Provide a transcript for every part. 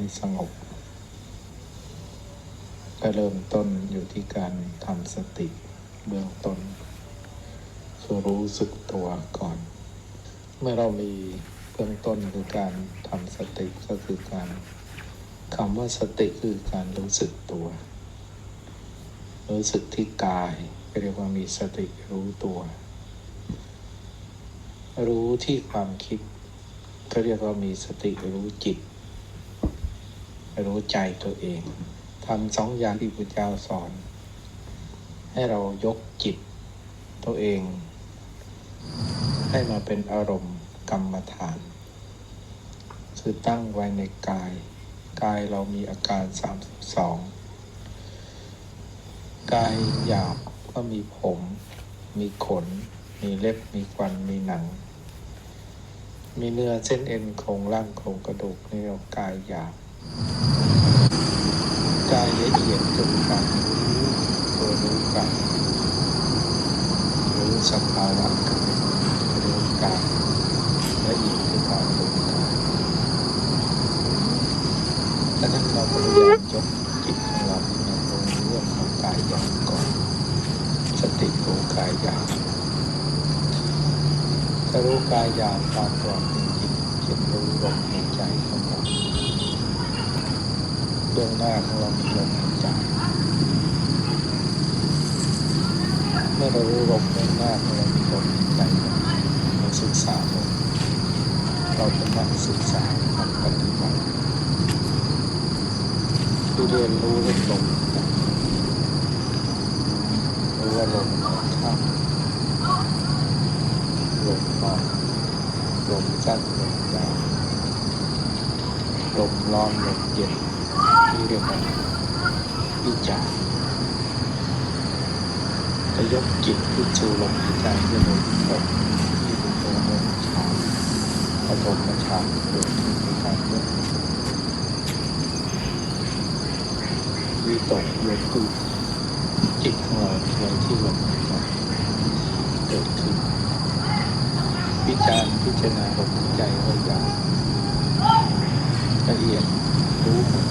ให้สงบ ก็เริ่มต้นอยู่ที่การทำสติเบื้องต้นคือรู้สึกตัวก่อน เมื่อเรามีเบื้องต้นคือการทำสติก็คือการคำว่าสติคือการรู้สึกตัว รู้สึกที่กายเรียกว่ามีสติรู้ตัว รู้ที่ความคิดก็เรียกว่ามีสติรู้จิต รู้ใจตัวเองทำสองอย่างที่พระเจ้าสอน ให้เรายกจิตตัวเอง ให้มาเป็นอารมณ์กรรมฐาน คือตั้งไว้ในกาย กายเรามีอาการ 32 กายหยาบก็มีผม มีขน มีเล็บ มีฟัน มีหนัง มีเนื้อเส้นเอ็นโครงร่างโครงกระดูกนี่เรากายหยาบ กายละเอียดคือการรู้ตัวรู้กายรู้สภาวะกายรู้กายละเอียดคือการรู้กายดังนั้นเราพยายามยกจิตของเรามาลงเรื่องของกายหยาบก่อนสติรู้กายหยาบถ้ารู้กายหยาบตามความเป็นจริงเช่นรู้ลมหายใจของเรา เบื้องหน้าของเรามีลมหายใจเมื่อเรารู้ลมเบื้องหน้าของเรามีลมหายใจเราศึกษาลมเราเป็นนักศึกษานักปฏิบัติที่เรียนรู้เรื่องลมรู้ว่าลมเข้าลมออกลมสั้นลมยาวลมร้อนลมเย็น ที่เรียกว่าวิจารจะยกจิตขึ้นสู่ลมหายใจที่ลมตกที่เป็นตัวลมชาปฐมฌานเกิดขึ้นในการยกวิตกยกคือจิตของเราไว้ที่ลมหายใจเกิดขึ้นวิจารพิจารณาลมหายใจไว้อย่างละเอียดรู้หมด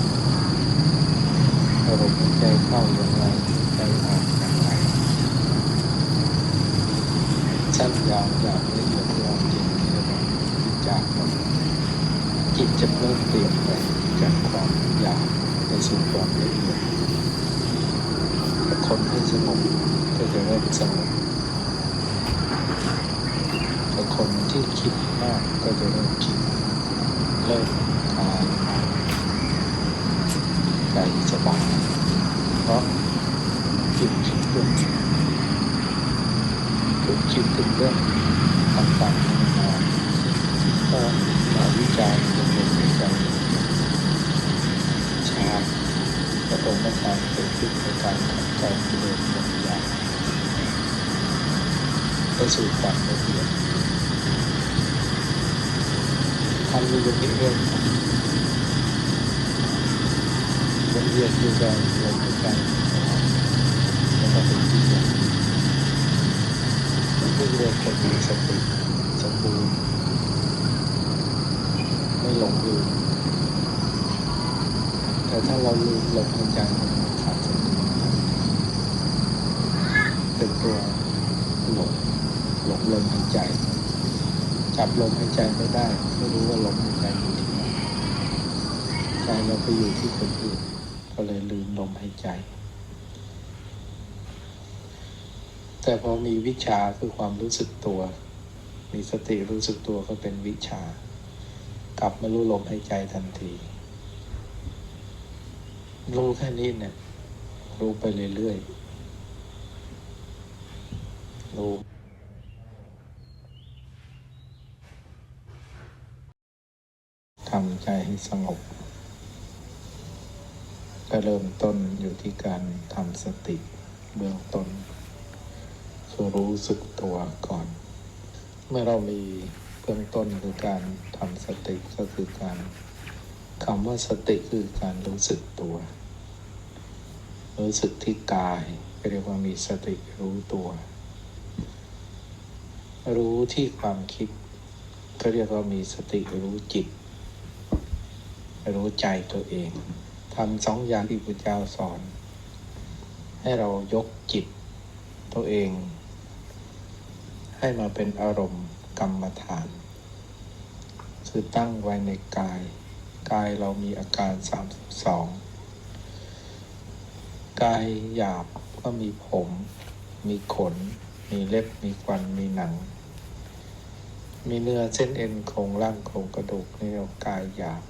อารมณ์หาย ใจเข้าอย่างไรใจออกอย่างไรสั้นยาวอยางละเอียดยาวจริงที่เราพิจารณาจิตจะเริ่มเปลี่ยนไปจากความหยาบไปสู่ความละเอียดคนที่สงบก็จะเริ่มสงบแต่คนที่คิดมากก็จะเริ่มคิดเริ่มคลายใจสบายาะจิตคิดเรื่องจิตคิดถึงเรื่องต่างๆนานาก็มาวิจารณ์เป็นเรื่องในใจชาปฐมฌานเกิดขึ้นในการทำใจกิเลสหมดอย่างไปสู่ความละเอียดทำอยู่เป็นเรื่องของเวียนอยู่กับล มหายใจแล้วก็เป็นที่ย่างมันเรียกคนมีสติสมบูรณ์ไม่หลงลืมแต่ถ้าเราลืมลมหายใจมันขาดสติเป็นตัวหลงหลงลมหายใจ จับลมหายใจไม่ได้ ไม่รู้ว่าลมหายใจอยู่ที่ไหนใจเราไปอยู่ที่คนอื่น ก็เลยลืมลมหายใจ แต่พอมีวิชาคือความรู้สึกตัว มีสติรู้สึกตัวก็เป็นวิชา กลับมารู้ลมหายใจทันทีรู้แค่นี้เนี่ย รู้ไปเรื่อยๆรู้ทำใจให้สงบ ก็เริ่มต้นอยู่ที่การทำสติเบื้องต้นคือรู้สึกตัวก่อน เมื่อเรามีเบื้องต้นคือการทำสติก็คือการคำว่าสติคือการรู้สึกตัว รู้สึกที่กายก็เรียกว่ามีสติรู้ตัว รู้ที่ความคิด ก็เรียกว่ามีสติรู้จิต รู้ใจตัวเอง ทำสองอย่างที่พระเจ้าสอน ให้เรายกจิตตัวเอง ให้มาเป็นอารมณ์กรรมฐาน คือตั้งไว้ในกาย กายเรามีอาการ 32 กายหยาบก็มีผม มีขน มีเล็บ มีฟัน มีหนัง มีเนื้อเส้นเอ็นโครงร่างโครงกระดูกนี่เรากายหยาบ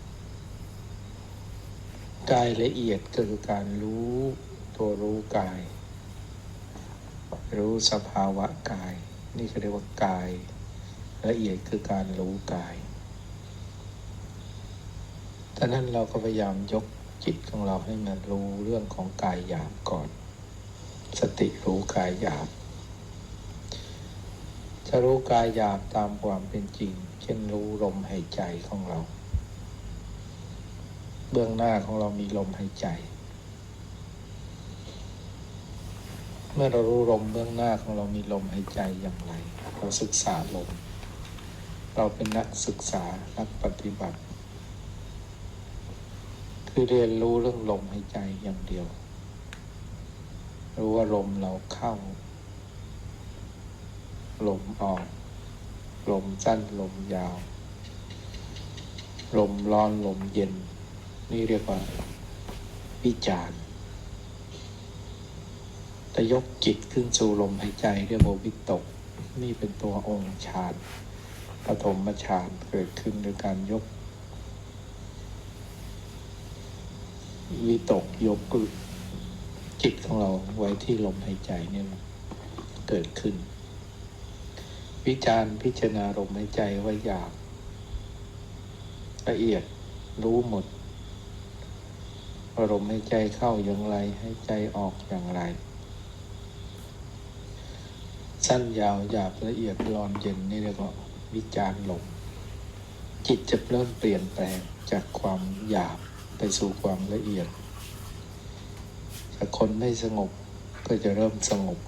กายละเอียดก็คือการรู้ตัวรู้กาย รู้สภาวะกาย นี่ก็เรียกว่ากาย ละเอียดคือการรู้กายดังนั้นเราก็พยายามยกจิตของเราให้มารู้เรื่องของกายหยาบก่อน สติรู้กายหยาบจะรู้กายหยาบตามความเป็นจริง เช่นรู้ลมหายใจของเรา เบื้องหน้าของเรามีลมหายใจ เมื่อเรารู้ลมเบื้องหน้าของเรามีลมหายใจอย่างไร เราศึกษาลม เราเป็นนักศึกษานักปฏิบัติ คือเรียนรู้เรื่องลมหายใจอย่างเดียว รู้ว่าลมเราเข้า ลมออก ลมสั้นลมยาว ลมร้อนลมเย็น นี่เรียกว่าวิจารณ์แต่ยกจิตขึ้นสู่ลมหายใจเรียกว่าวิตก นี่เป็นตัวองค์ฌานปฐมฌานเกิดขึ้นโดยการยก วิตกยกจิตของเราไว้ที่ลมหายใจเนี่ยเกิดขึ้น วิจารณ์พิจารณาลมหายใจว่าหยาบละเอียดรู้หมด ลมหายใจเข้าอย่างไรให้ใจออกอย่างไร สั้นยาวหยาบละเอียดร้อนเย็นนี่เรียกว่าวิจารลมจิตจะเริ่มเปลี่ยนแปลงจากความหยาบไปสู่ความละเอียดจากคนไม่สงบก็จะเริ่มสงบ